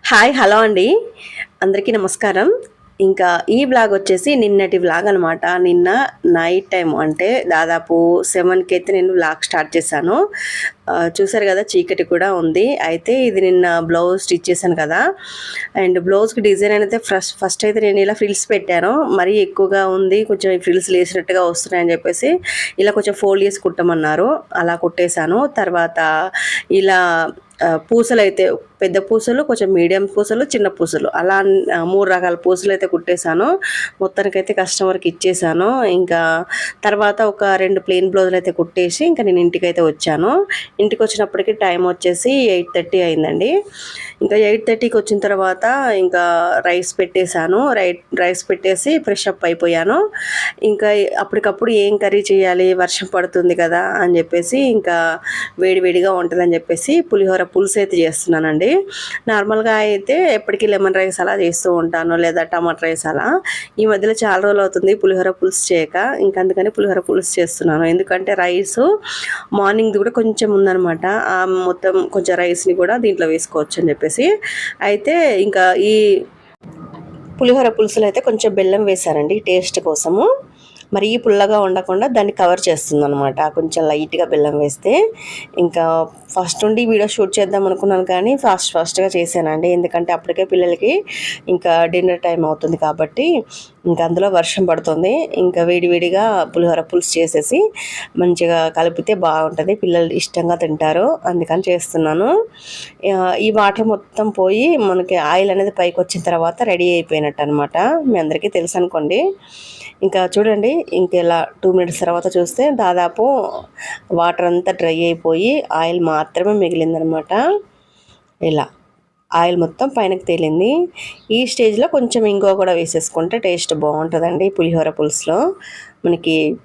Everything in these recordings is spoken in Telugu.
హాయ్ హలో అండి. అందరికీ నమస్కారం. ఇంకా ఈ బ్లాగ్ వచ్చేసి నిన్నటి బ్లాగ్ అనమాట నిన్న నైట్ టైం అంటే దాదాపు సెవెన్కి అయితే నేను బ్లాగ్ స్టార్ట్ చేశాను. చూసారు కదా చీకటి కూడా ఉంది. అయితే ఇది నిన్న బ్లౌజ్ స్టిచ్ చేశాను కదా. అండ్ బ్లౌజ్కి డిజైన్ అయితే ఫస్ట్ ఫస్ట్ అయితే నేను ఇలా ఫ్రిల్స్ పెట్టాను. మరీ ఎక్కువగా ఉంది కొంచెం ఫ్రిల్స్ లేసినట్టుగా వస్తున్నాయని చెప్పేసి ఇలా కొంచెం ఫోల్డ్ చేసి కుట్టమన్నారు. అలా కుట్టేశాను. తర్వాత ఇలా పూసలు అయితే పెద్ద పూసలు కొంచెం మీడియం పూసలు చిన్న పూసలు అలా మూడు రకాల పూసలు అయితే కుట్టేశాను. మొత్తానికైతే కస్టమర్కి ఇచ్చేసాను ఇంకా తర్వాత ఒక రెండు ప్లెయిన్ బ్లౌజులు అయితే కుట్టేసి ఇంకా నేను ఇంటికి అయితే వచ్చాను. ఇంటికి వచ్చినప్పటికి టైం వచ్చేసి ఎయిట్ థర్టీ అయిందండి. ఇంకా ఎయిట్ థర్టీకి వచ్చిన తర్వాత ఇంకా రైస్ పెట్టేశాను. రైస్ పెట్టేసి ఫ్రెష్ అప్ అయిపోయాను. ఇంకా అప్పటికప్పుడు ఏం కర్రీ చేయాలి? వర్షం పడుతుంది కదా అని చెప్పేసి ఇంకా వేడివేడిగా ఉంటుందని చెప్పేసి పులిహోర పులుసు అయితే చేస్తున్నానండి. నార్మల్గా అయితే ఎప్పటికీ లెమన్ రైస్ అలా చేస్తూ ఉంటాను లేదా టమాటా రైస్ అలా. ఈ మధ్యలో చాలా రోజులు అవుతుంది పులిహోర పులుసు చేయక. ఇంకా అందుకని పులిహోర పులుసు చేస్తున్నాను. ఎందుకంటే రైస్ మార్నింగ్ది కూడా కొంచెం ఉందనమాట ఆ మొత్తం కొంచెం రైస్ని కూడా దీంట్లో వేసుకోవచ్చు అని చెప్పేసి. అయితే ఇంకా ఈ పులిహోర పులుసులు అయితే కొంచెం బెల్లం వేశానండి టేస్ట్ కోసము. మరీ పుల్లగా ఉండకుండా దాన్ని కవర్ చేస్తుంది అనమాట కొంచెం లైట్గా బెల్లం వేస్తే. ఇంకా ఫస్ట్ నుండి వీడియో షూట్ చేద్దాం అనుకున్నాను కానీ ఫాస్ట్ ఫాస్ట్గా చేశానండి. ఎందుకంటే అప్పటికే పిల్లలకి ఇంకా డిన్నర్ టైం అవుతుంది కాబట్టి ఇంకా అందులో వర్షం పడుతుంది. ఇంకా వేడివేడిగా పులిహోర పులుసు చేసేసి మంచిగా కలిపితే బాగుంటుంది. పిల్లలు ఇష్టంగా తింటారు. అందుకని చేస్తున్నాను. ఈ వాటర్ మొత్తం పోయి మనకి ఆయిల్ అనేది పైకి వచ్చిన తర్వాత రెడీ అయిపోయినట్టు అనమాట మీ అందరికీ తెలుసు అనుకోండి. ఇంకా చూడండి ఇంకెలా టూ మినిట్స్ తర్వాత చూస్తే దాదాపు వాటర్ అంతా డ్రై అయిపోయి ఆయిల్ మాత్రమే మిగిలిందనమాట ఇలా. ఆయిల్ మొత్తం పైనకి తేలింది. ఈ స్టేజ్లో కొంచెం ఇంకో కూడా వేసేసుకుంటే టేస్ట్ బాగుంటుందండి పులిహోర పులుసులో. మనకి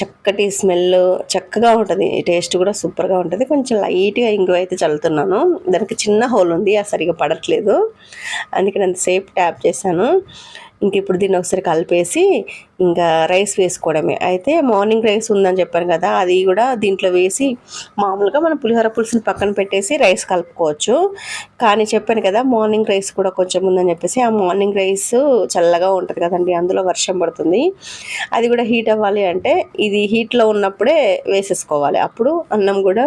చక్కటి స్మెల్ చక్క చక్కగా ఉంటుంది. టేస్ట్ కూడా సూపర్గా ఉంటుంది. కొంచెం లైట్గా ఇంగువ అయితే చల్లుతున్నాను. దానికి చిన్న హోల్ ఉంది. అది సరిగా పడట్లేదు. అందుకని అంతసేపు ట్యాప్ చేశాను. ఇంక ఇప్పుడు దీన్ని ఒకసారి కలిపేసి ఇంకా రైస్ వేసుకోవడమే. అయితే మార్నింగ్ రైస్ ఉందని చెప్పాను కదా అది కూడా దీంట్లో వేసి మామూలుగా మనం పులిహోర పులుసుని పక్కన పెట్టేసి రైస్ కలుపుకోవచ్చు. కానీ చెప్పాను కదా మార్నింగ్ రైస్ కూడా కొంచెం ఉందని చెప్పేసి ఆ మార్నింగ్ రైస్ చల్లగా ఉంటుంది కదండి అందులో వర్షం పడుతుంది. అది కూడా హీట్ అవ్వాలి అంటే ఇది హీట్లో ఉన్నప్పుడే వేసేసుకోవాలి. అప్పుడు అన్నం కూడా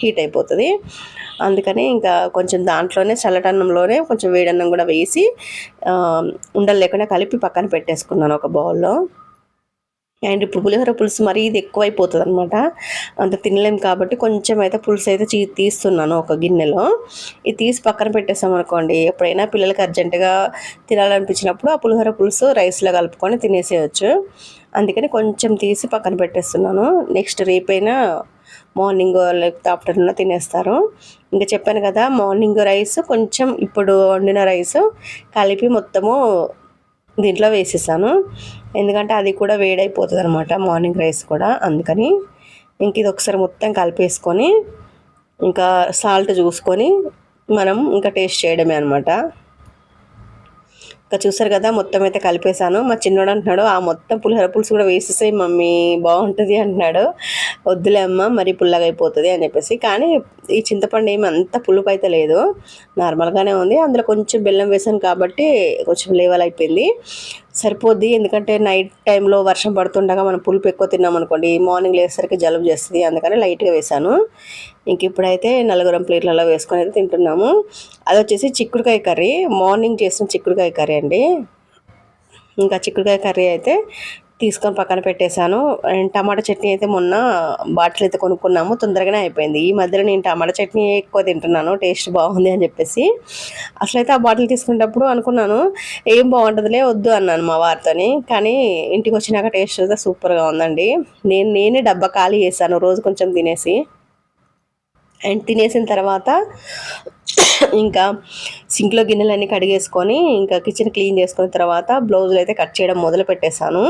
హీట్ అయిపోతుంది. అందుకని ఇంకా కొంచెం దాంట్లోనే చల్లటన్నంలోనే కొంచెం వేడన్నం కూడా వేసి ఉండలు లేకుండా కలిపి పక్కన పెట్టేసుకున్నాను ఒక బౌల్లో. అండ్ ఇప్పుడు పులిహోర పులుసు మరీ ఇది ఎక్కువైపోతుంది అనమాట అంత తినలేం కాబట్టి కొంచెం అయితే పులుసు అయితే చీ తీస్తున్నాను ఒక గిన్నెలో. ఇది తీసి పక్కన పెట్టేసాం అనుకోండి ఎప్పుడైనా పిల్లలకి అర్జెంటుగా తినాలనిపించినప్పుడు ఆ పులిహోర పులుసు రైస్లో కలుపుకొని తినేసేయచ్చు. అందుకని కొంచెం తీసి పక్కన పెట్టేస్తున్నాను. నెక్స్ట్ రేపైనా మార్నింగ్ లేకపోతే ఆఫ్టర్నూన్ తినేస్తారు. ఇంకా చెప్పాను కదా మార్నింగ్ రైస్ కొంచెం ఇప్పుడు వండిన రైస్ కలిపి మొత్తము దీంట్లో వేసేసాను. ఎందుకంటే అది కూడా వేడైపోతుంది అనమాట మార్నింగ్ రైస్ కూడా. అందుకని ఇంక ఇది ఒకసారి మొత్తం కలిపేసుకొని ఇంకా సాల్ట్ చూసుకొని మనం ఇంకా టేస్ట్ చేయడమే అనమాట ఇంకా చూసారు కదా మొత్తం అయితే కలిపేశాను. మా చిన్నోడు అంటున్నాడు ఆ మొత్తం పులిహోర పులుసు కూడా వేసేసాయి మమ్మీ బాగుంటుంది అంటున్నాడు. వద్దులే అమ్మ మరి పుల్లగా అయిపోతుంది అని చెప్పేసి. కానీ ఈ చింతపండు ఏమి అంత పులుపు అయితే లేదు. నార్మల్గానే ఉంది. అందులో కొంచెం బెల్లం వేసాను కాబట్టి కొంచెం లేవల్ అయిపోయింది. సరిపోద్ది. ఎందుకంటే నైట్ టైంలో వర్షం పడుతుండగా మనం పులుపు ఎక్కువ తిన్నాం అనుకోండి మార్నింగ్ లేసరికి జలుబు చేస్తుంది. అందుకని లైట్గా వేసాను ఇంక ఇప్పుడైతే నలుగురం ప్లేట్లలో వేసుకొని అయితే తింటున్నాము. అది వచ్చేసి చిక్కుడుకాయ కర్రీ. మార్నింగ్ చేసిన చిక్కుడుకాయ కర్రీ అండి. ఇంకా చిక్కుడుకాయ కర్రీ అయితే తీసుకొని పక్కన పెట్టేశాను. అండ్ టమాటా చట్నీ అయితే మొన్న బాటిల్ అయితే కొనుక్కున్నాము. తొందరగానే అయిపోయింది. ఈ మధ్యలో నేను టమాటా చట్నీ ఎక్కువ తింటున్నాను. టేస్ట్ బాగుంది అని చెప్పేసి. అసలైతే ఆ బాటిల్ తీసుకునేటప్పుడు అనుకున్నాను ఏం బాగుంటుందిలే వద్దు అన్నాను మా వారితోని. కానీ ఇంటికి వచ్చినాక టేస్ట్ అయితే సూపర్గా ఉందండి. నేను నేనే డబ్బా ఖాళీ చేశాను. రోజు కొంచెం తినేసి. అండ్ తినేసిన తర్వాత ఇంకా సింక్లో గిన్నెలన్నీ కడిగేసుకొని ఇంకా కిచెన్ క్లీన్ చేసుకున్న తర్వాత బ్లౌజులు అయితే కట్ చేయడం మొదలు పెట్టేశాను.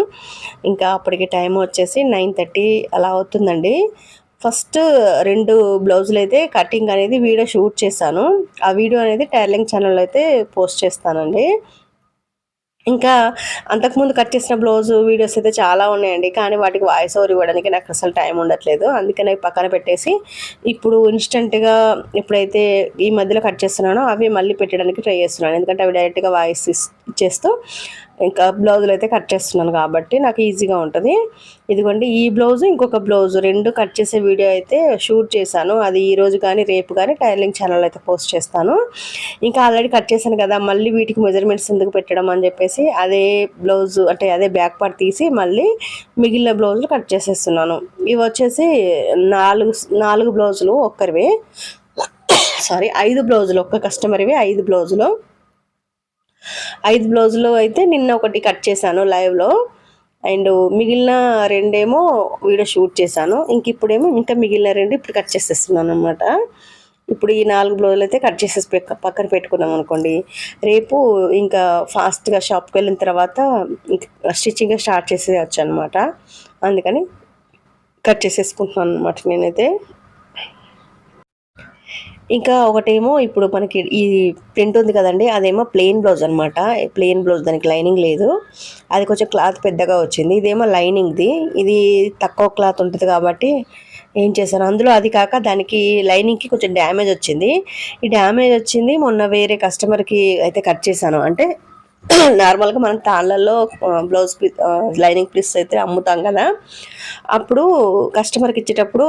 ఇంకా అప్పటికి టైం వచ్చేసి నైన్ థర్టీ అలా అవుతుందండి. ఫస్ట్ రెండు బ్లౌజులు అయితే కటింగ్ అనేది వీడియో షూట్ చేశాను. ఆ వీడియో అనేది టైలింగ్ ఛానల్లో అయితే పోస్ట్ చేస్తానండి. ఇంకా అంతకుముందు కట్ చేసిన బ్లౌజ్ వీడియోస్ అయితే చాలా ఉన్నాయండి. కానీ వాటికి వాయిస్ ఓవర్ ఇవ్వడానికి నాకు అసలు టైం ఉండట్లేదు. అందుకని అవి పక్కన పెట్టేసి ఇప్పుడు ఇన్స్టెంట్గా ఎప్పుడైతే ఈ మధ్యలో కట్ చేస్తున్నానో అవి మళ్ళీ పెట్టడానికి ట్రై చేస్తున్నాను. ఎందుకంటే అవి డైరెక్ట్గా వాయిస్ ఇచ్చేస్తూ ఇంకా బ్లౌజులు అయితే కట్ చేస్తున్నాను కాబట్టి నాకు ఈజీగా ఉంటుంది. ఇదిగోండి ఈ బ్లౌజ్ ఇంకొక బ్లౌజ్ రెండు కట్ చేసే వీడియో అయితే షూట్ చేశాను. అది ఈరోజు కానీ రేపు కానీ టైలింగ్ ఛానల్ అయితే పోస్ట్ చేస్తాను. ఇంకా ఆల్రెడీ కట్ చేశాను కదా మళ్ళీ వీటికి మెజర్మెంట్స్ ఎందుకు పెట్టడం అని చెప్పేసి అదే బ్లౌజ్ అంటే అదే బ్యాక్ పార్ట్ తీసి మళ్ళీ మిగిలిన బ్లౌజులు కట్ చేసేస్తున్నాను. ఇవి వచ్చేసి నాలుగు నాలుగు బ్లౌజులు ఒక్కరివి. సారీ ఐదు బ్లౌజులు ఒక్క కస్టమర్వి ఐదు బ్లౌజులు. ఐదు బ్లౌజులు అయితే నిన్న ఒకటి కట్ చేశాను లైవ్లో. అండ్ మిగిలిన రెండేమో వీడియో షూట్ చేశాను. ఇంక ఇప్పుడేమో ఇంకా మిగిలిన రెండు ఇప్పుడు కట్ చేసేస్తున్నాను అనమాట ఇప్పుడు ఈ నాలుగు బ్లౌజులు అయితే కట్ చేసేసి పక్కన పెట్టుకున్నాం అనుకోండి. రేపు ఇంకా ఫాస్ట్గా షాప్కి వెళ్ళిన తర్వాత స్టిచ్చింగ్ స్టార్ట్ చేసేయచ్చు అనమాట అందుకని కట్ చేసేసుకుంటున్నాను అనమాట నేనైతే. ఇంకా ఒకటేమో ఇప్పుడు మనకి ఈ ప్రింట్ ఉంది కదండి అదేమో ప్లెయిన్ బ్లౌజ్ అనమాట ప్లెయిన్ బ్లౌజ్ దానికి లైనింగ్ లేదు. అది కొంచెం క్లాత్ పెద్దగా వచ్చింది. ఇదేమో లైనింగ్ది. ఇది తక్కువ క్లాత్ ఉంటుంది కాబట్టి ఏం చేశాను? అందులో అది కాక దానికి లైనింగ్కి కొంచెం డ్యామేజ్ వచ్చింది. ఈ డ్యామేజ్ వచ్చింది. మొన్న వేరే కస్టమర్కి అయితే కట్ చేశాను. అంటే నార్మల్గా మనం తాళ్ళల్లో బ్లౌజ్ లైనింగ్ పీస్ అయితే అమ్ముతాం కదా. అప్పుడు కస్టమర్కి ఇచ్చేటప్పుడు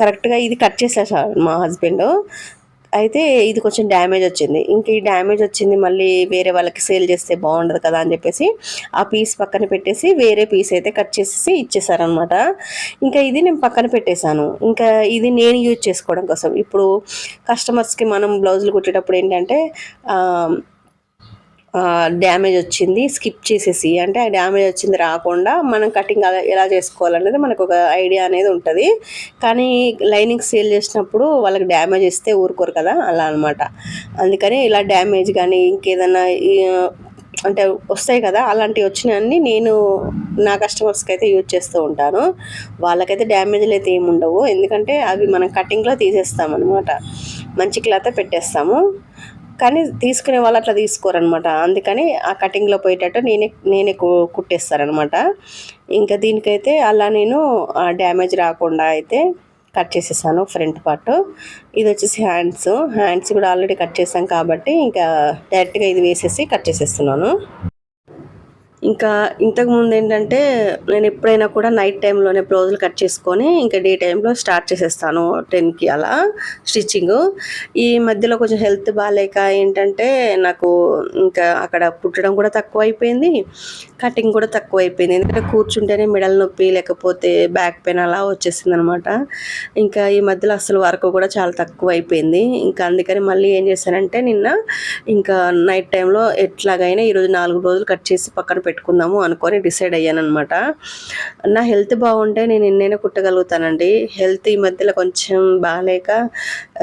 కరెక్ట్గా ఇది కట్ చేసేసారు మా హస్బెండ్. అయితే ఇది కొంచెం డ్యామేజ్ వచ్చింది. ఇంక ఈ డ్యామేజ్ వచ్చింది మళ్ళీ వేరే వాళ్ళకి సేల్ చేస్తే బాగుండదు కదా అని చెప్పేసి ఆ పీస్ పక్కన పెట్టేసి వేరే పీస్ అయితే కట్ చేసేసి ఇచ్చేసారనమాట ఇంకా ఇది నేను పక్కన పెట్టేశాను. ఇంకా ఇది నేను యూజ్ చేసుకోవడం కోసం. ఇప్పుడు కస్టమర్స్కి మనం బ్లౌజులు కుట్టేటప్పుడు ఏంటంటే డ్యామేజ్ వచ్చింది స్కిప్ చేసేసి. అంటే ఆ డ్యామేజ్ వచ్చింది రాకుండా మనం కటింగ్ ఎలా చేసుకోవాలనేది మనకు ఒక ఐడియా అనేది ఉంటుంది. కానీ లైనింగ్ సేల్ చేసినప్పుడు వాళ్ళకి డ్యామేజ్ ఇస్తే ఊరుకోరు కదా అలా అనమాట అందుకని ఇలా డ్యామేజ్ కానీ ఇంకేదన్నా అంటే వస్తాయి కదా అలాంటివి వచ్చినవన్నీ నేను నా కస్టమర్స్కి అయితే యూజ్ చేస్తూ ఉంటాను. వాళ్ళకైతే డ్యామేజ్లు అయితే ఏమి ఉండవు ఎందుకంటే అవి మనం కటింగ్లో తీసేస్తాం అనమాట మంచి క్లాత్ పెట్టేస్తాము. కానీ తీసుకునే వాళ్ళు అట్లా తీసుకోరనమాట అందుకని ఆ కటింగ్లో పోయేటట్టు నేనే నేనే కుట్టేస్తారనమాట ఇంకా దీనికైతే అలా నేను డ్యామేజ్ రాకుండా అయితే కట్ చేసేసాను ఫ్రంట్ పార్ట్ ఇది వచ్చేసి హ్యాండ్స్ హ్యాండ్స్ కూడా ఆల్రెడీ కట్ చేసాం కాబట్టి ఇంకా డైరెక్ట్గా ఇది వేసేసి కట్ చేసేస్తున్నాను. ఇంకా ఇంతకుముందు ఏంటంటే నేను ఎప్పుడైనా కూడా నైట్ టైంలోనే బ్లౌజులు కట్ చేసుకొని ఇంకా డే టైంలో స్టార్ట్ చేసేస్తాను టెన్కి అలా స్టిచ్చింగ్. ఈ మధ్యలో కొంచెం హెల్త్ బాగాలేక ఏంటంటే నాకు ఇంకా అక్కడ పుట్టడం కూడా తక్కువ అయిపోయింది కటింగ్ కూడా తక్కువ అయిపోయింది ఎందుకంటే కూర్చుంటేనే మెడల నొప్పి లేకపోతే బ్యాక్ పెయిన్ అలా వచ్చేసింది అనమాట ఇంకా ఈ మధ్యలో అసలు వర్క్ కూడా చాలా తక్కువ అయిపోయింది ఇంకా అందుకని మళ్ళీ ఏం చేశానంటే నిన్న ఇంకా నైట్ టైంలో ఎట్లాగైనా ఈరోజు నాలుగు రోజులు కట్ చేసి పక్కన పెట్టుకుందాము అనుకొని డిసైడ్ అయ్యాను అనమాట నా హెల్త్ బాగుంటే నేను ఎన్నైనా కుట్టగలుగుతానండి. హెల్త్ ఈ మధ్యలో కొంచెం బాగాలేక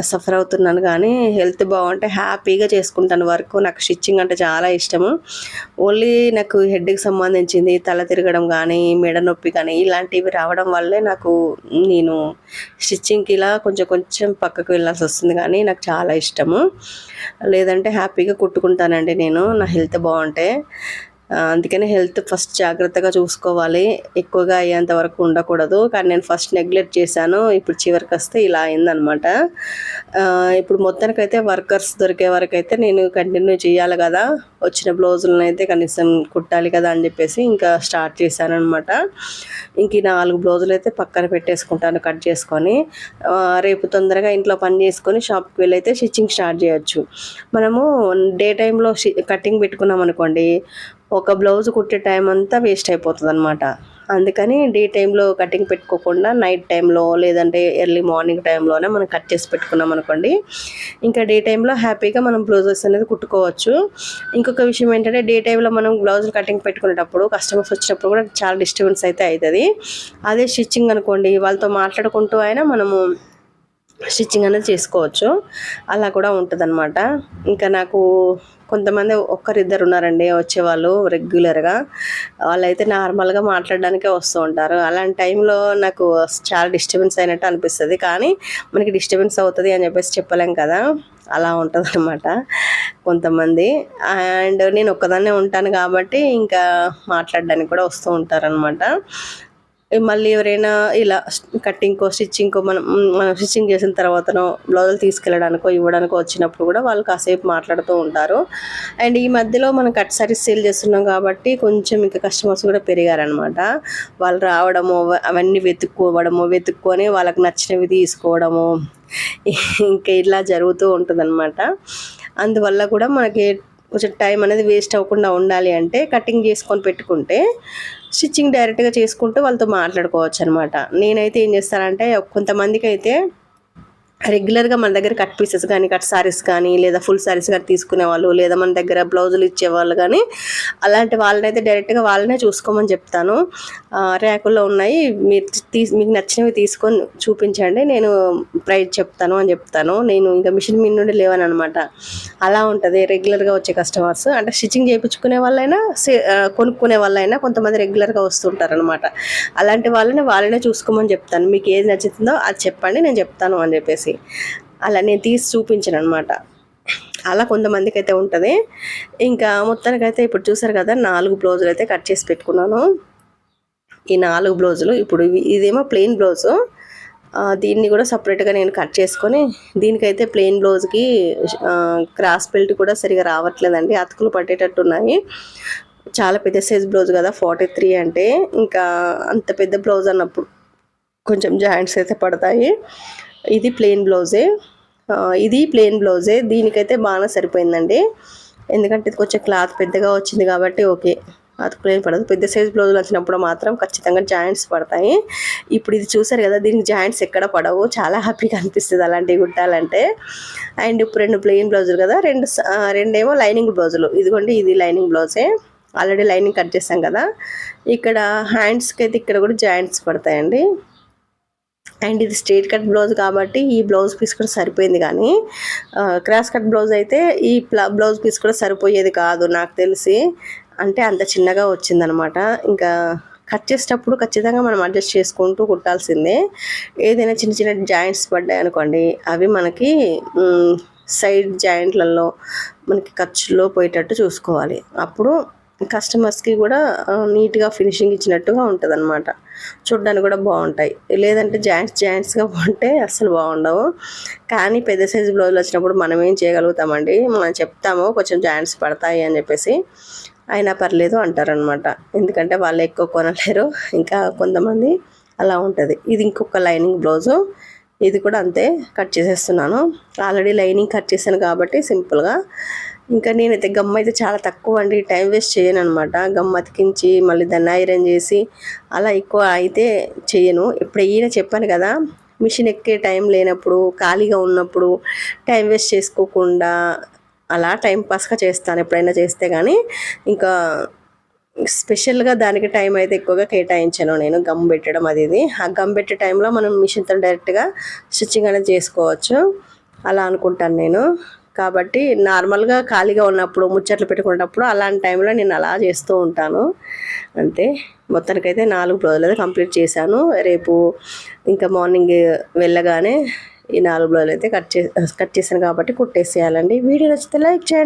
సఫర్ అవుతున్నాను కానీ హెల్త్ బాగుంటే హ్యాపీగా చేసుకుంటాను. వర్క్ నాకు స్టిచ్చింగ్ అంటే చాలా ఇష్టము. ఓన్లీ నాకు హెడ్కి సంబంధించింది తల తిరగడం కానీ మెడ నొప్పి కానీ ఇలాంటివి రావడం వల్లే నాకు నేను స్టిచ్చింగ్కి ఇలా కొంచెం కొంచెం పక్కకు వెళ్ళాల్సి వస్తుంది కానీ నాకు చాలా ఇష్టము. లేదంటే హ్యాపీగా కుట్టుకుంటానండి నేను నా హెల్త్ బాగుంటే. అందుకని హెల్త్ ఫస్ట్ జాగ్రత్తగా చూసుకోవాలి. ఎక్కువగా అయ్యేంత వరకు ఉండకూడదు. కానీ నేను ఫస్ట్ నెగ్లెక్ట్ చేశాను. ఇప్పుడు చివరికి వస్తే ఇలా అయిందనమాట. ఇప్పుడు మొత్తానికైతే వర్కర్స్ దొరికే వరకు అయితే నేను కంటిన్యూ చేయాలి కదా. వచ్చిన బ్లౌజులను అయితే కనీసం కుట్టాలి కదా అని చెప్పేసి ఇంకా స్టార్ట్ చేశాను అనమాట ఇంక నాలుగు బ్లౌజులు అయితే పక్కన పెట్టేసుకుంటాను కట్ చేసుకొని. రేపు తొందరగా ఇంట్లో పని చేసుకొని షాప్కి వెళ్ళి అయితే స్టిచ్చింగ్ స్టార్ట్ చేయొచ్చు. మనము డే టైంలో కటింగ్ పెట్టుకున్నాం అనుకోండి ఒక బ్లౌజ్ కుట్టే టైం అంతా వేస్ట్ అయిపోతుంది అనమాట అందుకని డే టైంలో కటింగ్ పెట్టుకోకుండా నైట్ టైంలో లేదంటే ఎర్లీ మార్నింగ్ టైంలోనే మనం కట్ చేసి పెట్టుకున్నాం అనుకోండి ఇంకా డే టైంలో హ్యాపీగా మనం బ్లౌజెస్ అనేది కుట్టుకోవచ్చు. ఇంకొక విషయం ఏంటంటే డే టైంలో మనం బ్లౌజ్ కటింగ్ పెట్టుకునేటప్పుడు కస్టమర్స్ వచ్చినప్పుడు కూడా చాలా డిస్టర్బెన్స్ అయితే అవుతుంది అదే స్టిచ్చింగ్ అనుకోండి వాళ్ళతో మాట్లాడుకుంటూ అయినా మనము స్టిచ్చింగ్ అనేది చేసుకోవచ్చు. అలా కూడా ఉంటుంది ఇంకా నాకు కొంతమంది ఒక్కరిద్దరు ఉన్నారండి వచ్చేవాళ్ళు రెగ్యులర్గా వాళ్ళైతే నార్మల్గా మాట్లాడడానికే వస్తూ ఉంటారు. అలాంటి టైంలో నాకు చాలా డిస్టర్బెన్స్ అయినట్టు అనిపిస్తుంది. కానీ మనకి డిస్టర్బెన్స్ అవుతుంది అని చెప్పేసి చెప్పలేం కదా. అలా ఉంటుంది అనమాట కొంతమంది. అండ్ నేను ఒక్కదాన్నే ఉంటాను కాబట్టి ఇంకా మాట్లాడడానికి కూడా వస్తూ ఉంటారనమాట మళ్ళీ ఎవరైనా ఇలా కట్టింగ్కో స్టిచ్చింగ్కో మనం మనం స్టిచ్చింగ్ చేసిన తర్వాతనో బ్లౌజులు తీసుకెళ్ళడానికో ఇవ్వడానికో వచ్చినప్పుడు కూడా వాళ్ళు కాసేపు మాట్లాడుతూ ఉంటారు. అండ్ ఈ మధ్యలో మనం కట్ సారీస్ సేల్ చేస్తున్నాం కాబట్టి కొంచెం ఇంకా కస్టమర్స్ కూడా పెరిగారనమాట. వాళ్ళు రావడము అవన్నీ వెతుక్కోవడము వెతుక్కొని వాళ్ళకి నచ్చినవి తీసుకోవడము ఇంకా ఇలా జరుగుతూ ఉంటుందన్నమాట అందువల్ల కూడా మనకి కొంచెం టైం అనేది వేస్ట్ అవ్వకుండా ఉండాలి అంటే కటింగ్ చేసుకొని పెట్టుకుంటే స్టిచ్చింగ్ డైరెక్ట్గా చేసుకుంటూ వాళ్ళతో మాట్లాడుకోవచ్చు అనమాట నేనైతే ఏం చేస్తానంటే కొంతమందికి అయితే రెగ్యులర్గా మన దగ్గర కట్ పీసెస్ కానీ కట్ శారీస్ కానీ లేదా ఫుల్ శారీస్ కానీ తీసుకునే వాళ్ళు లేదా మన దగ్గర బ్లౌజులు ఇచ్చేవాళ్ళు కానీ అలాంటి వాళ్ళనైతే డైరెక్ట్గా వాళ్ళనే చూసుకోమని చెప్తాను. ర్యాకుల్లో ఉన్నాయి. మీరు తీ మీకు నచ్చినవి తీసుకొని చూపించండి. నేను ప్రైస్ చెప్తాను అని చెప్తాను. నేను ఇంకా మిషన్ మీద నుండి లేవని అనమాట అలా ఉంటుంది. రెగ్యులర్గా వచ్చే కస్టమర్స్. అంటే స్టిచ్చింగ్ చేయించుకునే వాళ్ళైనా కొనుక్కునే వాళ్ళైనా కొంతమంది రెగ్యులర్గా వస్తుంటారు అనమాట అలాంటి వాళ్ళని వాళ్ళనే చూసుకోమని చెప్తాను. మీకు ఏది నచ్చుతుందో అది చెప్పండి. నేను చెప్తాను అని చెప్పేసి. అలా నేను తీసి చూపించాను అనమాట అలా కొంతమందికి అయితే ఉంటుంది. ఇంకా మొత్తానికైతే ఇప్పుడు చూసారు కదా నాలుగు బ్లౌజులు అయితే కట్ చేసి పెట్టుకున్నాను. ఈ నాలుగు బ్లౌజులు ఇప్పుడు ఇదేమో ప్లెయిన్ బ్లౌజు. దీన్ని కూడా సపరేట్గా నేను కట్ చేసుకొని దీనికైతే ప్లెయిన్ బ్లౌజ్కి క్రాస్ బెల్ట్ కూడా సరిగా రావట్లేదండి. అతుకులు పట్టేటట్టు ఉన్నాయి. చాలా పెద్ద సైజ్ బ్లౌజ్ కదా ఫార్టీ త్రీ అంటే. ఇంకా అంత పెద్ద బ్లౌజ్ అన్నప్పుడు కొంచెం జాయింట్స్ అయితే పడతాయి. ఇది ప్లెయిన్ బ్లౌజే. ఇది ప్లెయిన్ బ్లౌజే. దీనికైతే బాగా సరిపోయిందండి. ఎందుకంటే ఇది కొంచెం క్లాత్ పెద్దగా వచ్చింది కాబట్టి ఓకే. అతుకులేం పడదు. పెద్ద సైజ్ బ్లౌజులు వచ్చినప్పుడు మాత్రం ఖచ్చితంగా జాయింట్స్ పడతాయి. ఇప్పుడు ఇది చూసారు కదా దీనికి జాయింట్స్ ఎక్కడ పడవు. చాలా హ్యాపీగా అనిపిస్తుంది అలాంటివి కుట్టాలంటే. అండ్ ఇప్పుడు రెండు ప్లెయిన్ బ్లౌజులు కదా రెండు రెండేమో లైనింగ్ బ్లౌజులు. ఇదిగోండి ఇది లైనింగ్ బ్లౌజే. ఆల్రెడీ లైనింగ్ కట్ చేసాం కదా. ఇక్కడ హ్యాండ్స్కి అయితే ఇక్కడ కూడా జాయింట్స్ పడతాయండి. అండ్ ఇది స్ట్రేట్ కట్ బ్లౌజ్ కాబట్టి ఈ బ్లౌజ్ పీస్ కూడా సరిపోయింది కానీ క్రాస్ కట్ బ్లౌజ్ అయితే ఈ బ్లౌజ్ పీస్ కూడా సరిపోయేది కాదు నాకు తెలిసి. అంటే అంత చిన్నగా వచ్చిందనమాట. ఇంకా కట్ చేసేటప్పుడు ఖచ్చితంగా మనం అడ్జస్ట్ చేసుకుంటూ కుట్టాల్సిందే. ఏదైనా చిన్న చిన్న జాయింట్స్ పడ్డాయి అనుకోండి అవి మనకి సైడ్ జాయింట్లలో మనకి ఖర్చులో పోయేటట్టు చూసుకోవాలి. అప్పుడు కస్టమర్స్కి కూడా నీట్గా ఫినిషింగ్ ఇచ్చినట్టుగా ఉంటుంది అనమాట చూడ్డానికి కూడా బాగుంటాయి. లేదంటే జాయింట్స్ జాయింట్స్గా ఉంటే అస్సలు బాగుండవు. కానీ పెద్ద సైజు బ్లౌజులు వచ్చినప్పుడు మనం ఏం చేయగలుగుతామండి? మనం చెప్తాము కొంచెం జాయింట్స్ పడతాయి అని చెప్పేసి. అయినా పర్లేదు అంటారనమాట ఎందుకంటే వాళ్ళు ఎక్కువ కొనలేరు. ఇంకా కొంతమంది అలా ఉంటుంది. ఇది ఇంకొక లైనింగ్ బ్లౌజు. ఇది కూడా అంతే కట్ చేసేస్తున్నాను. ఆల్రెడీ లైనింగ్ కట్ చేశాను కాబట్టి సింపుల్గా. ఇంకా నేనైతే గమ్ అయితే చాలా తక్కువ అండి టైం వేస్ట్ చేయను అనమాట గమ్ అతికించి మళ్ళీ దాన్ని ఐరన్ చేసి అలా ఎక్కువ అయితే చేయను. ఇప్పుడు ఈయన చెప్పాను కదా మిషన్ ఎక్కే టైం లేనప్పుడు ఖాళీగా ఉన్నప్పుడు టైం వేస్ట్ చేసుకోకుండా అలా టైం పాస్గా చేస్తాను ఎప్పుడైనా చేస్తే కానీ ఇంకా స్పెషల్గా దానికి టైం అయితే ఎక్కువగా కేటాయించాను నేను గమ్ పెట్టడం అది ఇది. ఆ గమ్ పెట్టే టైంలో మనం మిషన్తో డైరెక్ట్గా స్టిచ్చింగ్ అనేది చేసుకోవచ్చు. అలా అనుకుంటాను నేను. కాబట్టి నార్మల్గా ఖాళీగా ఉన్నప్పుడు ముచ్చట్లు పెట్టుకున్నప్పుడు అలాంటి టైంలో నేను అలా చేస్తూ ఉంటాను. అంతే. మొత్తానికైతే నాలుగు బ్లౌజులు అయితే కంప్లీట్ చేశాను. రేపు ఇంకా మార్నింగ్ వెళ్ళగానే ఈ నాలుగు బ్లౌజులు అయితే కట్ చే కట్ చేశాను కాబట్టి కుట్టేసేయాలండి. వీడియో నచ్చితే లైక్ చేయండి.